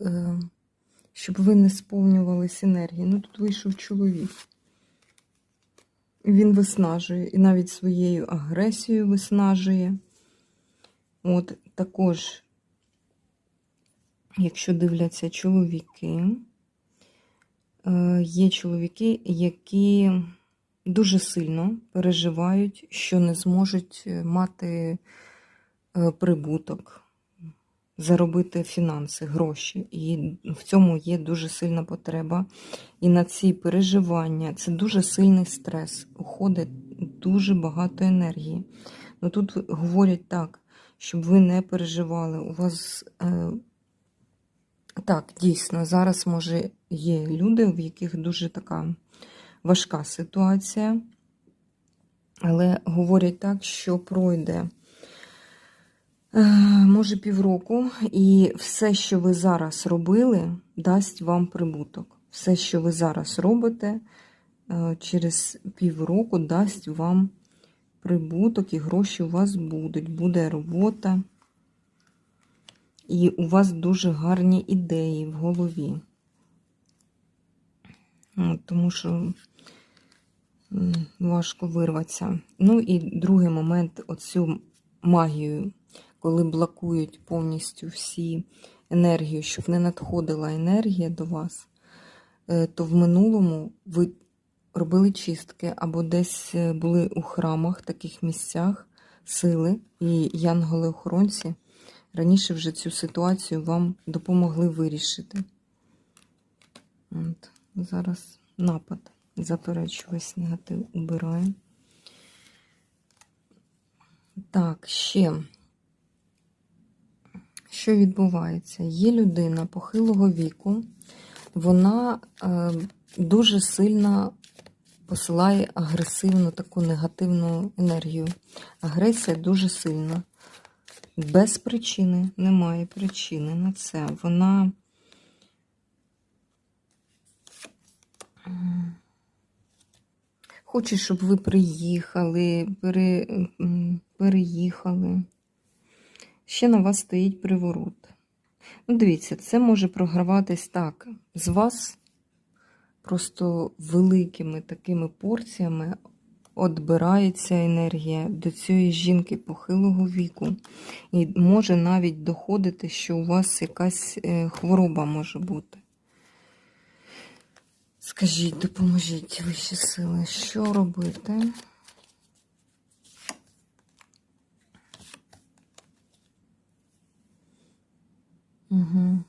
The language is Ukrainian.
е, щоб ви не сповнювались енергії. Ну, тут вийшов чоловік. Він виснажує і навіть своєю агресією виснажує. От також, якщо дивляться чоловіки, е, є чоловіки, які дуже сильно переживають, що не зможуть е, мати прибуток, заробити фінанси, гроші. І в цьому є дуже сильна потреба. І на ці переживання це дуже сильний стрес. Уходить дуже багато енергії. Ну тут говорять так, щоб ви не переживали. У вас е, так, дійсно, зараз може є люди, в яких дуже така важка ситуація, але говорять так, що пройде. Е, Може півроку, і все, що ви зараз робили, дасть вам прибуток. Все, що ви зараз робите, е, через півроку дасть вам прибуток, і гроші у вас будуть. Буде робота, і у вас дуже гарні ідеї в голові. Тому що важко вирватися. Ну і другий момент оцю магію, коли блокують повністю всі енергію, щоб не надходила енергія до вас, е, то в минулому ви робили чистки або десь е, були у храмах, таких місцях сили і янголи-охоронці раніше вже цю ситуацію вам допомогли вирішити. От, зараз напад. Заперечу весь негатив убираю. Так, ще. Що відбувається? Є людина похилого віку, вона е, дуже сильно посилає агресивну таку негативну енергію. Агресія дуже сильна. Без причини, немає причини на це. Вона хоче, щоб ви приїхали, пере, переїхали. Ще на вас стоїть приворот. Ну, дивіться, це може програватись так. З вас просто великими такими порціями відбирається енергія до цієї жінки похилого віку. І може навіть доходити, що у вас якась е, хвороба може бути. Скажіть, допоможіть вищі сили, що робити? Mm-hmm.